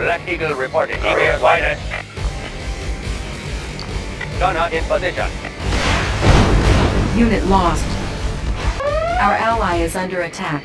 Black Eagle reporting. ETA wider. Gunner in position. Unit lost. Our ally is under attack.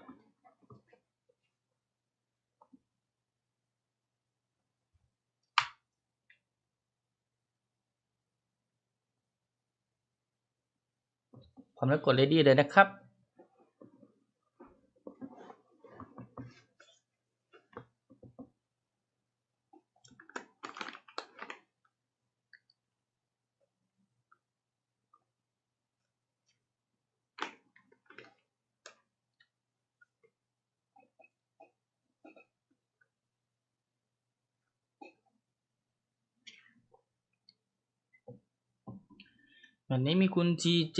พร้อมแล้วกด ready เลยนะครับ วันนี้มีคุณ GJ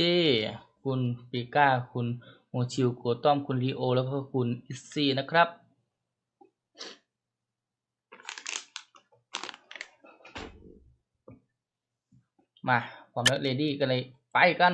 คุณปีก้า คุณโมชิวโกต้อม คุณลีโอ แล้วก็คุณอิซซี่นะครับ มาพร้อมแล้วเรดี้กันเลย ไปกัน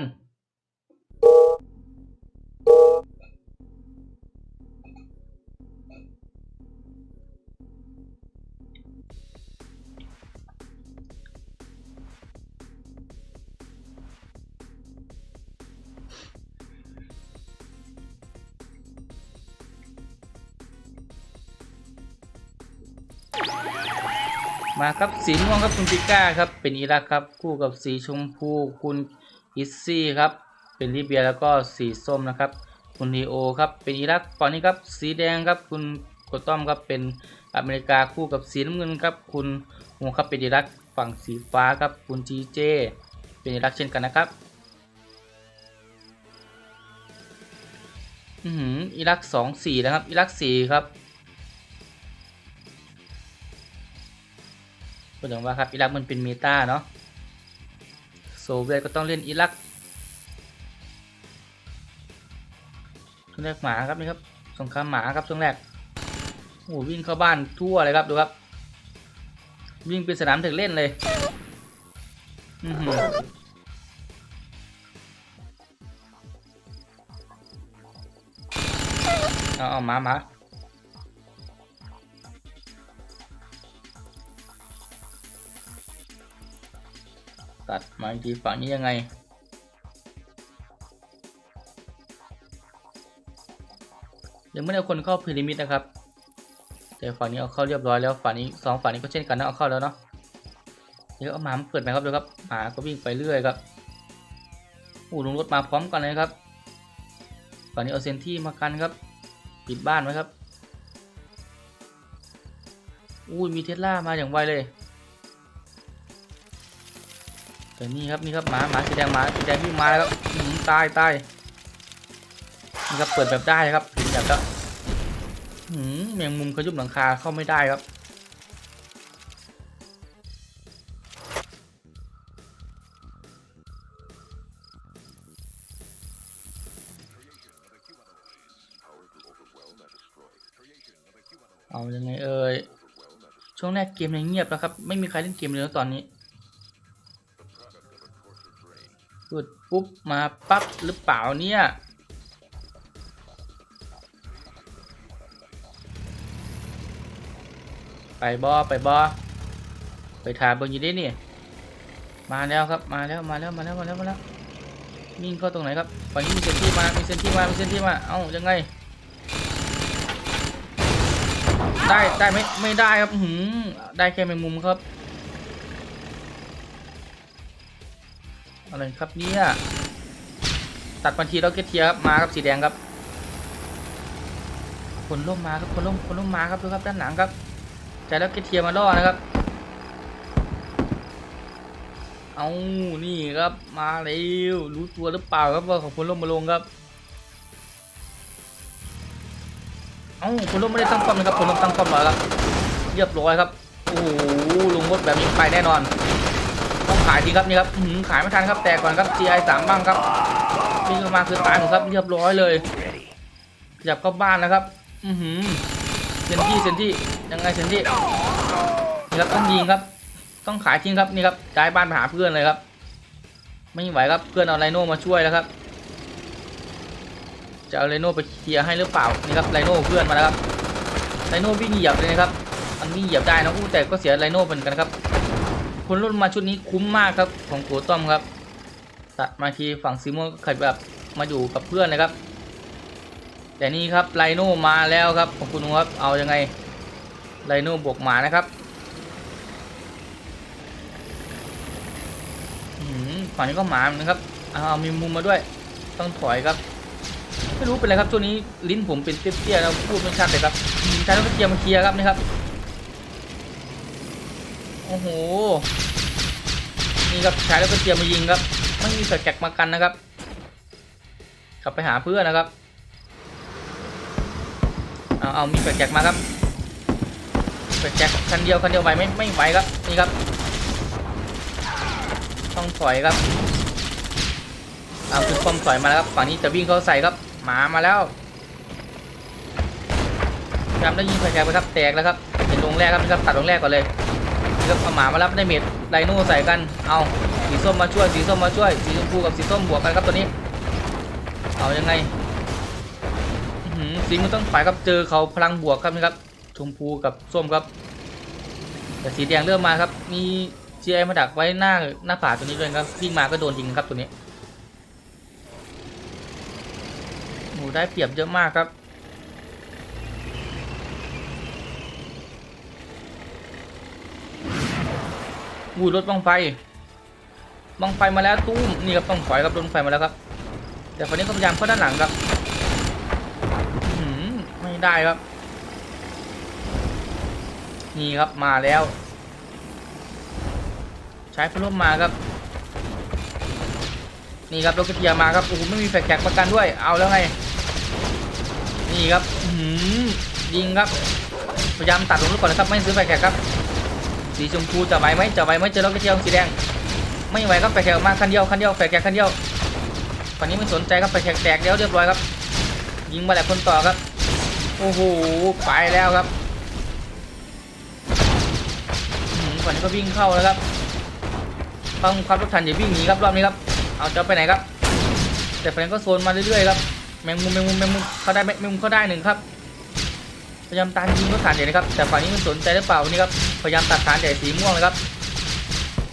มาครับสีม่วงครับคุณปิก้าครับ เป็นอิรักครับ คู่กับสีชมพูคุณอิซซี่ครับ เป็นลิเบียแล้วก็สีส้มนะครับ คุณลีโอครับเป็นอิรักฝั่งนี้ครับสีแดงครับคุณโกต้อมครับเป็นอเมริกาคู่กับสีน้ำเงินครับ คุณโมครับเป็นอิรักฝั่งสีฟ้าครับ คุณจีเจเป็นอิรักเช่นกันนะครับอือหืออิรักสองสีนะครับ อิรักสีครับ พูดถึงว่าครับอิรักมันเป็นเมตาเนาะโซเวียตก็ต้องเล่นอิรักช่วงแรกหมาครับนี่ครับสงครามหมาครับช่วงแรกโอ้วิ่งเข้าบ้านทั่วเลยครับดูครับ วิ่งเป็นสนามถึงเล่นเลยอือหือเอาเอาหมาหมา ตัดมาอีกทีฝั่งนี้ยังไง ยังไม่ได้เอาคนเข้าพีระมิดนะครับ แต่ฝั่งนี้เอาเข้าเรียบร้อยแล้วฝั่งนี้สองฝั่งนี้ก็เช่นกันนะเอาเข้าแล้วเนาะเดี๋ยวเอาหมาเปิดไหมครับดูครับหมาก็วิ่งไปเรื่อยครับอู้ลงรถมาพร้อมกันเลยครับฝั่งนี้เอาเซนที่มากันครับ ปิดบ้านไว้ครับอู้มีเทสลามาอย่างไวเลย แต่นี่ครับนี่ครับหมาหมาสีแดงหมาสีแดงวิ่งมาแล้วครับอื้อหือตายตายนี่ครับเปิดแบบได้ครับเห็นแบบแล้วหืมแมงมุมเขายุบหลังคาเข้าไม่ได้ครับเอายังไงเอ่ยช่วงแรกเกมยังเงียบแล้วครับ ไม่มีใครเล่นเกมเลยตอนนี้ ปุ๊บมาปั๊บหรือเปล่าเนี่ยไปบอไปบอไปถามเบอร์ยี่ได้นี่มาแล้วครับมาแล้วมาแล้วมาแล้วมาแล้วมาแล้ววิ่งเข้าตรงไหนครับฝั่งนี้มีเซนที่มามีเซนที่มามีเซนที่มาเอ้ายังไง ได้ได้ไหมไม่ได้ครับหืมได้แค่แมงมุมครับ อะไรครับเนี่ยตัดบัญชีเราเกตเทียครับมาครับสีแดงครับ คนร่มมาครับคนร่มคนร่มมาครับดูครับด้านหลังครับใจแล้วเกตเทียมาล่อนะครับ เอานี่ครับมาเร็วรู้ตัวหรือเปล่าครับว่าของคนร่มมาลงครับเอาคนร่มไม่ได้ตั้งป้อมนะครับคนร่มตั้งป้อมแล้วครับเรียบร้อยครับโอ้โหลงรถแบบนี้ไปแน่นอน ขายทีครับนี่ครับขายไม่ทันครับแตกก่อนครับ GI สามบ้างครับวิ่งเข้ามาคือตายหมดครับเรียบร้อยเลย Ready. ขยับเข้าบ้านนะครับ อือหือเซนที่เซนที่ยังไงเซนที่นี่ครับต้องยิงครับ ต้องขายทิ้งครับนี่ครับย้ายบ้านไปหาเพื่อนเลยครับ ไม่ไหวครับเพื่อนเอาไลโน่มาช่วยแล้วครับ จะเอาไลโน่ไปเคลียร์ให้หรือเปล่านี่ครับไลโน่เพื่อนมาแล้วครับไลโน่วิ่งเหยียบเลยนะครับมันวิ่งเหยียบได้นะอู้แต่ก็เสียไลโน่เหมือนกันครับ คนรุ่นมาชุดนี้คุ้มมากครับของโกต้อมครับตัดมาทีฝั่งซีโมก็ขยับมาอยู่กับเพื่อนเลยครับ แต่นี่ครับไลโน่มาแล้วครับขอบคุณครับเอายังไงไลโน่บวกหมานะครับฝั่งนี้ก็หมาเหมือนกันครับเอามีมุมมาด้วยต้องถอยครับไม่รู้เป็นไรครับช่วงนี้ลิ้นผมเป็นเตี้ยๆแล้วพูดไม่ชัดเลยครับอืมใช้รถเกียร์มาเคลียร์ครับนี่ครับ โอ้โห นี่ครับใช้รถเกียร์มายิงครับ ไม่มีสแกกมากันนะครับ กลับไปหาเพื่อนนะครับ เอาเอามีแฟลชแจ็คมาครับแฟลชแจ็คคันเดียวคันเดียวไหวไหมไม่ไหวครับ นี่ครับ ต้องถอยครับเอาคือความถอยมาแล้วครับ ฝั่งนี้จะวิ่งเข้าใส่ครับ หมามาแล้วพยายามได้ยิงแฟลแจ็คไปครับ แตกแล้วครับเห็นลงแรกครับนี่ครับตัดลงแรกก่อนเลย นี่ครับเอาหมามารับได้เมดไดโน่ใส่กัน เอาสีส้มมาช่วย สีส้มมาช่วย สีชมพูกับสีส้มบวกกันครับตัวนี้ เอายังไงสิงห์มันต้องฝ่ายครับเจอเขาพลังบวกครับนะครับ ชมพูกับส้มครับ แต่สีแดงเริ่มมาครับ มีเจียมาดักไว้หน้าหน้าผาตัวนี้ด้วยครับวิ่งมาก็โดนยิงครับตัวนี้หมูได้เปรียบเยอะมากครับ วูรถบังไฟบังไฟมาแล้วตู้มนี่ครับต้องถอยครับโดนไฟมาแล้วครับ แต่คนนี้ก็พยายามเข้าด้านหลังครับอื้อหือไม่ได้ครับ นี่ครับมาแล้ว ใช้พัดลมมาครับ นี่ครับรถกระเทียมมาครับโอ้โหไม่มีแฟลชแจ็คประกันด้วย เอาแล้วไง นี่ครับหือยิงครับพยายามตัดลงรถก่อนนะครับไม่ซื้อแฟลชแจ็คครับ สีชมพูจะไหวไหมจะไหวไหมเจอรถกระเทียมสีแดง ไม่ไหวครับแฟลชแจ็คออกมาคันเดียวคันเดียวแฟลชแจ็คคันเดียวฝั่งนี้ไม่สนใจครับแฟลชแจ็คแตกแล้วเรียบร้อยครับ ยิงมาแหละคนต่อครับโอ้โหไปแล้วครับหือฝั่งนี้ก็วิ่งเข้าแล้วครับต้องครับรถทันอย่าวิ่งหนีครับรอบนี้ครับเอาจะไปไหนครับ แต่ฝั่งนี้ก็โซนมาเรื่อยๆครับแมงมุมแมงมุมแมงมุมเขาได้แมงมุมเขาได้หนึ่งครับ พยายามตามยิงรถฐานใหญ่นะครับ แต่ฝั่งนี้มันสนใจหรือเปล่านี่ครับ พยายามตัดฐานใหญ่สีม่วงเลยครับ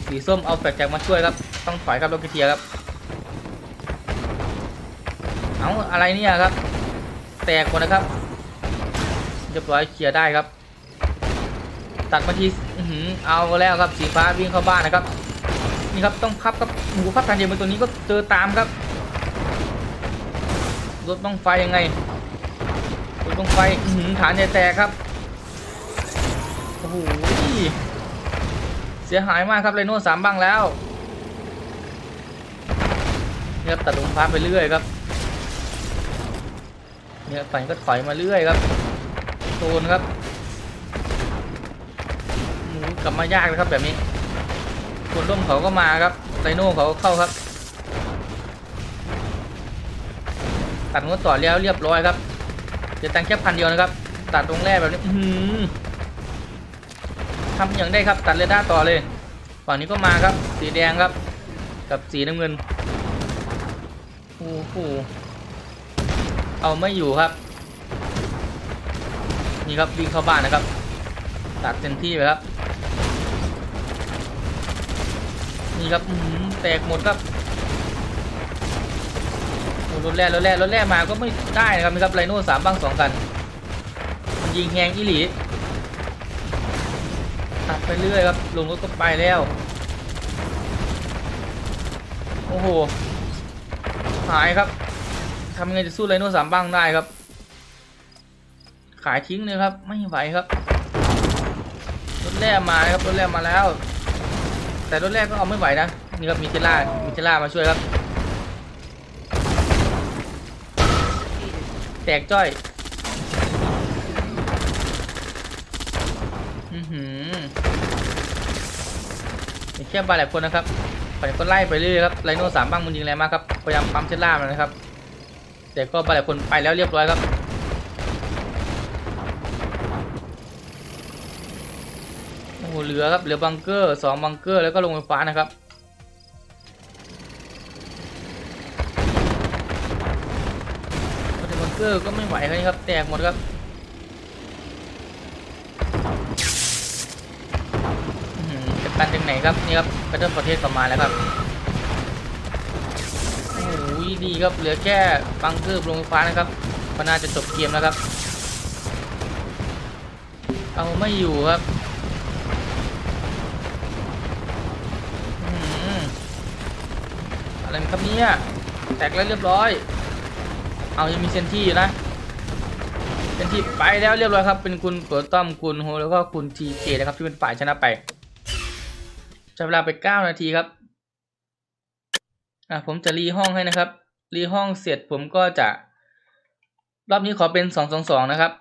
สีส้มเอาแฟลชแจ็คมาช่วยครับ ต้องถอยครับรถกระเทียครับ เอาอะไรเนี่ยครับ แตกหมดนะครับ เรียบร้อยเคลียร์ได้ครับ ตัดมาทีอื้อหือเอาแล้วครับ สีฟ้าวิ่งเข้าบ้านนะครับ นี่ครับต้องพับครับหมูพับทานเดียวเป็นตัวนี้ก็เจอตามครับ รถต้องไฟยังไง รถต้องไฟอื้อหือฐานใหญ่แตกครับ โอ้โห เสียหายมากครับเรโน่สามบังแล้วเนี่ครับตัดลงพับไปเรื่อยครับ เนี่ยฝั่งก็ถอยมาเรื่อยครับโซนครับหมูกลับมายากเลยครับแบบนี้คนร่วมเขาก็มาครับไซโน่เขาก็เข้าครับ ตัดงดต่อแล้วเรียบร้อยครับ ดี๋ยวตังแค่พันเดียวนะครับ ตัดตรงแรกแบบนี้หือทำอย่างได้ครับ ตัดเรดาร์ต่อเลย ฝั่งนี้ก็มาครับ สีแดงครับ กับสีน้ำเงินโอ้โหเอาไม่อยู่ครับ นี่ครับวิ่งเข้าบ้านนะครับ ตัดเต็มที่ไปครับ นี่ครับหือแตกหมดครับ รถแร่รถแร่รถแร่มาก็ไม่ได้นะครับนี่ครับไรโน่สามบ้างสองกัน มันยิงแหงอีหลีตัดไปเรื่อยครับลงรถก็ไปแล้ว โอ้โห หายครับทำไงจะสู้ไรโน่สามบ้างได้ครับ ขายทิ้งเลยครับ ไม่ไหวครับรถแรกมาครับรถแรกมาแล้ว แต่รถแรกก็เอาไม่ไหวนะนี่ครับมีเจล่ามีเจล่ามาช่วยครับ แตกจ้อย อือหือมีแค่บาหลายคนนะครับฝ่ายก็ไล่ไปเรื่อยๆครับไลโน่สามบ้างมันยิงแรงมากครับ พยายามปั๊มเชล่ามันนะครับ แต่ก็บาหลายคนไปแล้วเรียบร้อยครับโอ้เหลือครับ เหลือบังเกอร์สองบังเกอร์แล้วก็ลงไฟฟ้านะครับ อร์ก็ไม่ไหวครับนี่ครับ แตกหมดครับจะตันจากไหนครับนี่ครับกระเทิมประเทศกลับมาแล้วครับโอ้โหดีครับเหลือแค่บังเกอร์ลงไฟฟ้านะครับก็น่าจะจบเกมแล้วครับ เอาไม่อยู่ครับอะไรครับเนี่ยแตกแล้วเรียบร้อย เอายังมีเซนที่อยู่นะเซนที่ไปแล้วเรียบร้อยครับ เป็นคุณเปิดต้อมคุณโฮแล้วก็คุณทีเคนะครับที่เป็นฝ่ายชนะไปใช้เวลาไป9นาทีครับอะผมจะรีห้องให้นะครับ รีห้องเสร็จผมก็จะ รอบนี้ขอเป็น2 2 2นะครับ